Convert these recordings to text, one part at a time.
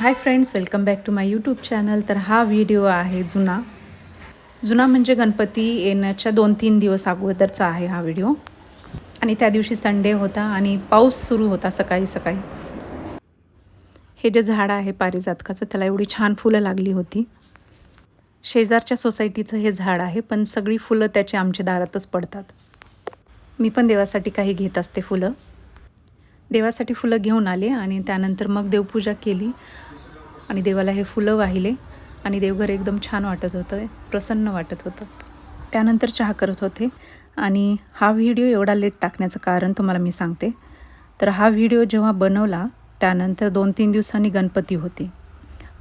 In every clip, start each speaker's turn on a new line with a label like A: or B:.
A: Hi friends welcome back to my YouTube channel तर हा video आहे जुना. जुना म्हणजे गणपती येण्याच्या दोन तीन दिवस अगोदरचा आहे हा व्हिडिओ आणि त्या दिवशी संडे होता आणि पाऊस सुरू होता सकाळी सकाळी. हे जे झाड आहे पारिजातकाचं त्याला एवढी छान फुलं लागली होती. शेजारच्या सोसायटीचं हे झाड आहे पण सगळी फुलं त्याचे आमच्या दारातच पडतात. मी पण देवासाठी काही घेत असते फुलं. देवासाठी फुलं घेऊन आले आणि त्यानंतर मग देवपूजा केली. आणि देवाला हे फुलं वाहिले आणि देवघर एकदम छान वाटत होतं प्रसन्न वाटत होतं. त्यानंतर चहा करत होते आणि हा व्हिडिओ एवढा लेट टाकण्याचं कारण तुम्हाला मी सांगते. तर हा व्हिडिओ जेव्हा बनवला त्यानंतर दोन तीन दिवसांनी गणपती होते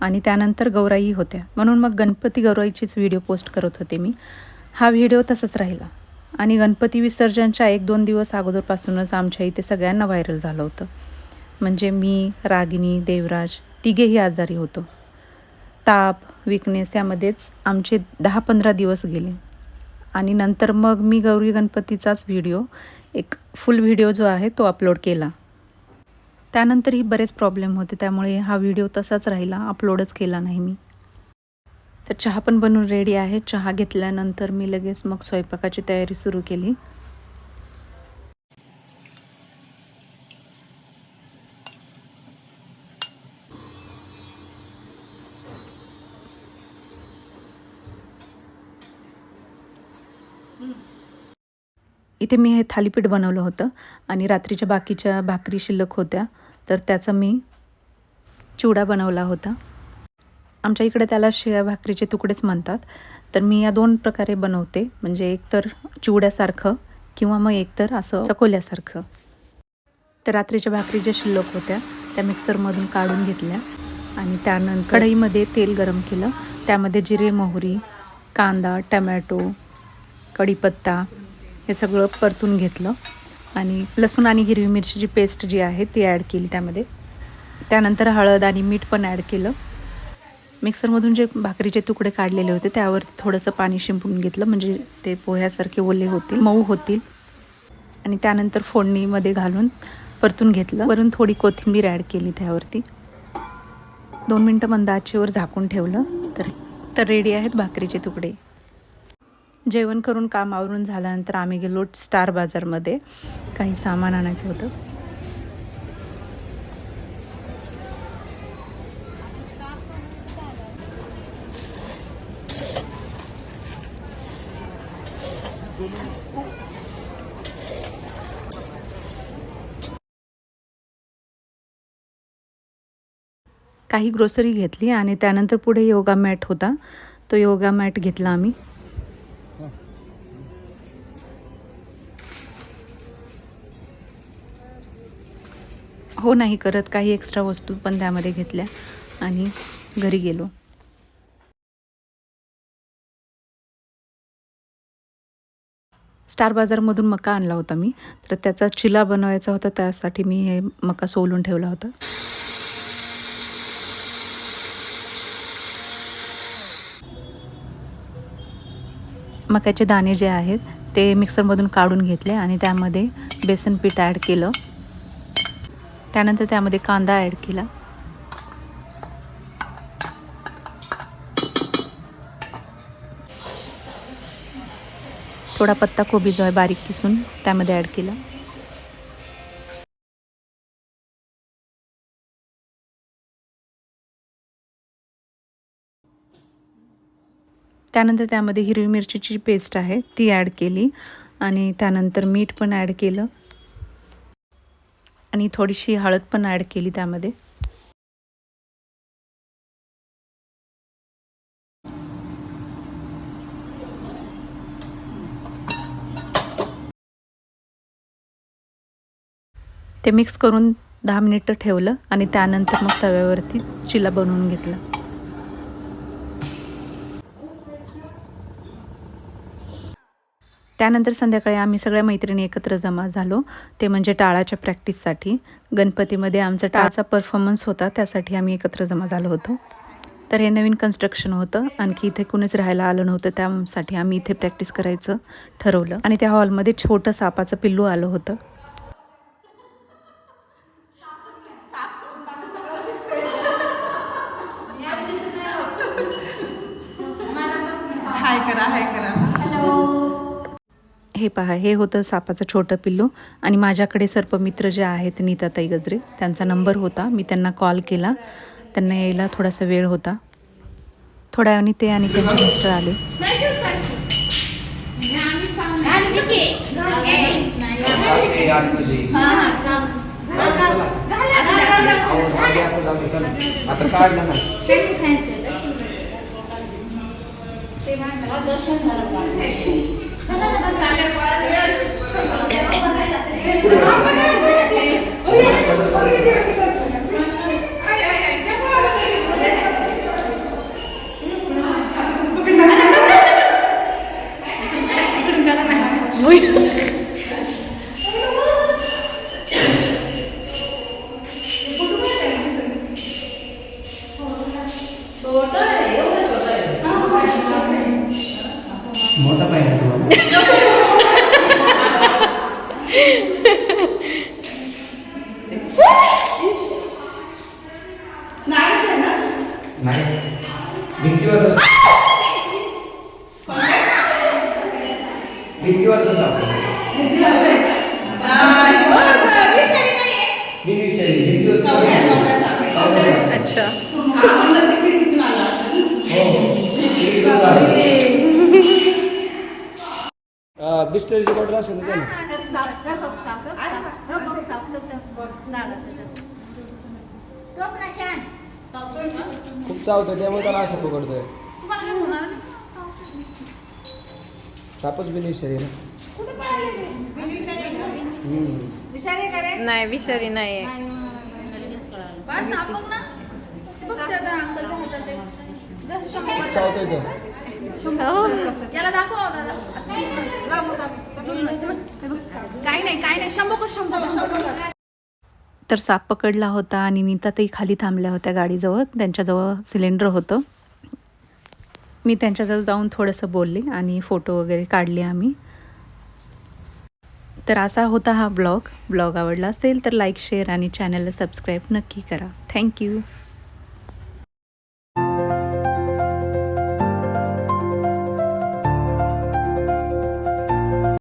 A: आणि त्यानंतर गौराई होत्या. म्हणून मग गणपती गौराईचीच व्हिडिओ पोस्ट करत होते मी. हा व्हिडिओ तसंच राहिला आणि गणपती विसर्जनच्या एक दोन दिवस अगोदरपासूनच आमच्या इथे सगळ्यांना व्हायरल झालं होतं. म्हणजे मी रागिनी देवराज तिघेही आजारी होतो. ताप विकनेस त्यामध्येच आमचे दहा पंधरा दिवस गेले. आणि नंतर मग मी गौरी गणपतीचाच व्हिडिओ एक फुल व्हिडिओ जो आहे तो अपलोड केला. त्यानंतरही बरेच प्रॉब्लेम होते त्यामुळे हा व्हिडिओ तसाच राहिला अपलोडच केला नाही मी. तर चहा पण बनवून रेडी आहे. चहा घेतल्यानंतर मी लगेच मग स्वयंपाकाची तयारी सुरू केली. इथे मी हे थालीपीठ बनवलं होतं आणि रात्रीच्या बाकीच्या भाकरी शिल्लक होत्या. तर त्याचा मी चिवडा बनवला होता. आमच्या इकडे त्याला शिळ्या भाकरीचे तुकडेच म्हणतात. तर मी या दोन प्रकारे बनवते. म्हणजे एक तर चिवड्यासारखं किंवा मग एक तर असं चकोल्यासारखं. तर रात्रीच्या भाकरी ज्या शिल्लक होत्या त्या मिक्सरमधून काढून घेतल्या आणि त्यानंतर कढईमध्ये तेल गरम केलं. त्यामध्ये जिरे मोहरी कांदा टमॅटो कढीपत्ता हे सगळं परतून घेतलं. आणि लसूण आणि हिरवी मिरचीची पेस्ट जी आहे ती ॲड केली त्यामध्ये. त्यानंतर हळद आणि मीठ पण ॲड केलं. मिक्सरमधून जे भाकरीचे तुकडे काढलेले होते त्यावर थोडंसं पाणी शिंपून घेतलं. म्हणजे ते पोह्यासारखे ओले होतील मऊ होतील. आणि त्यानंतर फोडणीमध्ये घालून परतून घेतलं. वरून थोडी कोथिंबीर ॲड केली त्यावरती. दोन मिनटं मंद आचेवर झाकून ठेवलं. तर तर रेडी आहेत भाकरीचे तुकडे. जेवण करून काम आवरून झाल्यानंतर आम्ही गेलो स्टार बाजारमध्ये. काही सामान आणायचं होतं. काही ग्रोसरी घेतली आणि त्यानंतर पुढे योगा मॅट होता. तो योगा मॅट घेतला आम्ही. हो नाही करत. काही एक्स्ट्रा वस्तू पण त्यामध्ये घेतल्या आणि घरी गेलो. स्टार बाजारमधून मका आणला होता मी. तर त्याचा चिला बनवायचा होता त्यासाठी मी हे मका सोलून ठेवला होता. मक्याचे दाणे जे आहेत ते मिक्सरमधून काढून घेतले आणि त्यामध्ये बेसन पीठ ॲड केलं. त्यानंतर त्यामध्ये कांदा ॲड केला. थोडा पत्ता कोबी जो आहे बारीक किसून त्यामध्ये ॲड केला. त्यानंतर त्यामध्ये हिरवी मिरचीची पेस्ट आहे ती ॲड केली आणि त्यानंतर मीठ पण ॲड केलं. आणि थोडीशी हळद पण ॲड केली त्यामध्ये. ते मिक्स करून दहा मिनिटं ठेवलं आणि त्यानंतर मग तव्यावरती चिला बनवून घेतला. त्यानंतर संध्याकाळी आम्ही सगळ्या मैत्रिणी एकत्र जमा झालो ते म्हणजे टाळाच्या प्रॅक्टिससाठी. गणपतीमध्ये आमचा टाळाचा परफॉर्मन्स होता त्यासाठी आम्ही एकत्र जमा झालो होतो. तर हे नवीन कन्स्ट्रक्शन होतं आणखी इथे कुणीच राहायला आलं नव्हतं त्यासाठी आम्ही इथे प्रॅक्टिस करायचं ठरवलं. आणि त्या हॉलमध्ये छोटं सापाचं पिल्लू आलं होतं.
B: हाय करा हाय करा.
A: हे पहा हे होतं सापाचं छोटं पिल्लू आणि माझ्याकडे सर्पमित्र जे आहेत नीताताई गजरे त्यांचा नंबर होता. मी त्यांना कॉल केला. त्यांना यायला थोडासा वेळ होता. थोड्या वेळाने ते आणि त्यांचे मिस्टर आले.
C: दर्शन झालं. No, no, no, बॉटल असेल ना त्याला खूप चावतं त्यामुळे त्याला असं पकडतोय सापच बिनविषयी ना हम्म.
D: नाही विषारी नाही
C: चावतोय तो
B: काही नाही नाही शंभर शंभर
A: तर साप पकडला होता आणि नीताताई खाली थांबल्या होत्या गाडीजवळ. त्यांच्याजवळ सिलेंडर होतं. मी त्यांच्याजवळ जाऊन थोडंसं बोलले आणि फोटो वगैरे काढले आम्ही. तर असा होता हा ब्लॉग. ब्लॉग आवडला असेल तर लाईक शेअर आणि चॅनलला सबस्क्राईब नक्की करा. थँक्यू